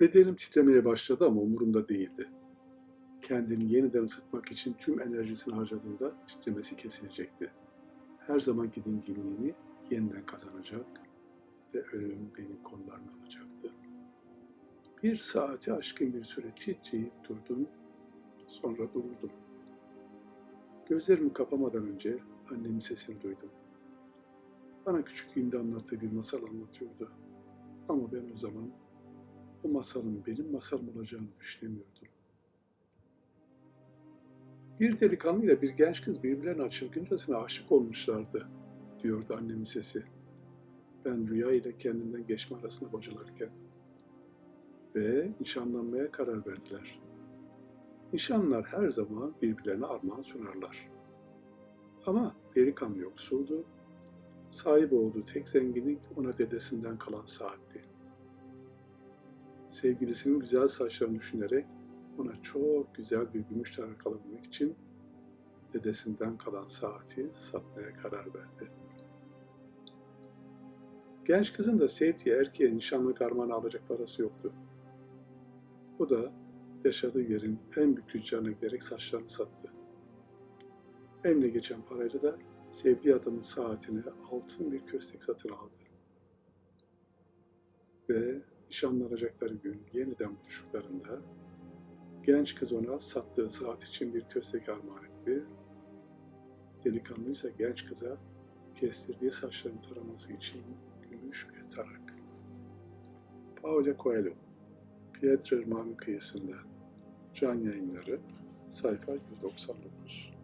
Bedenim titremeye başladı ama umurumda değildi. Kendini yeniden ısıtmak için tüm enerjisini harcadığında titremesi kesilecekti. Her zamanki dinginliğini yeniden kazanacak ve ölüm beni kollarına alacaktı. Bir saati aşkın bir süre titreyip durdum, sonra durdum. Gözlerimi kapamadan önce annemin sesini duydum. Bana küçüklüğünde anlattığı bir masal anlatıyordu. Ama ben o zaman o masalın benim masalım olacağını düşünemiyordum. Bir delikanlıyla bir genç kız birbirlerine çılgıncasına aşık olmuşlardı, diyordu annemin sesi. Ben rüya ile kendinden geçme arasında bocalarken. Ve nişanlanmaya karar verdiler. Nişanlar her zaman birbirlerine armağan sunarlar. Ama delikanlı yoksuldu. Sahip olduğu tek zenginlik ona dedesinden kalan saatti. Sevgilisinin güzel saçlarını düşünerek ona çok güzel bir gümüş tarak alabilmek için dedesinden kalan saati satmaya karar verdi. Genç kızın da sevdiği erkeğe nişanlık armağanı alacak parası yoktu. O da yaşadığı yerin en büyük tüccarına giderek saçlarını sattı. Eline geçen parayla da sevdiği adamın saatine altın bir köstek satın aldı. Ve nişanlanacakları gün yeniden buluştuklarında genç kız ona sattığı saat için bir köstek armağan etti. Delikanlı ise genç kıza kestirdiği saçlarını taraması için gümüş bir tarak. Paulo Coelho, Pietre Irmağı'nın kıyısında. Can Yayınları, sayfa 199.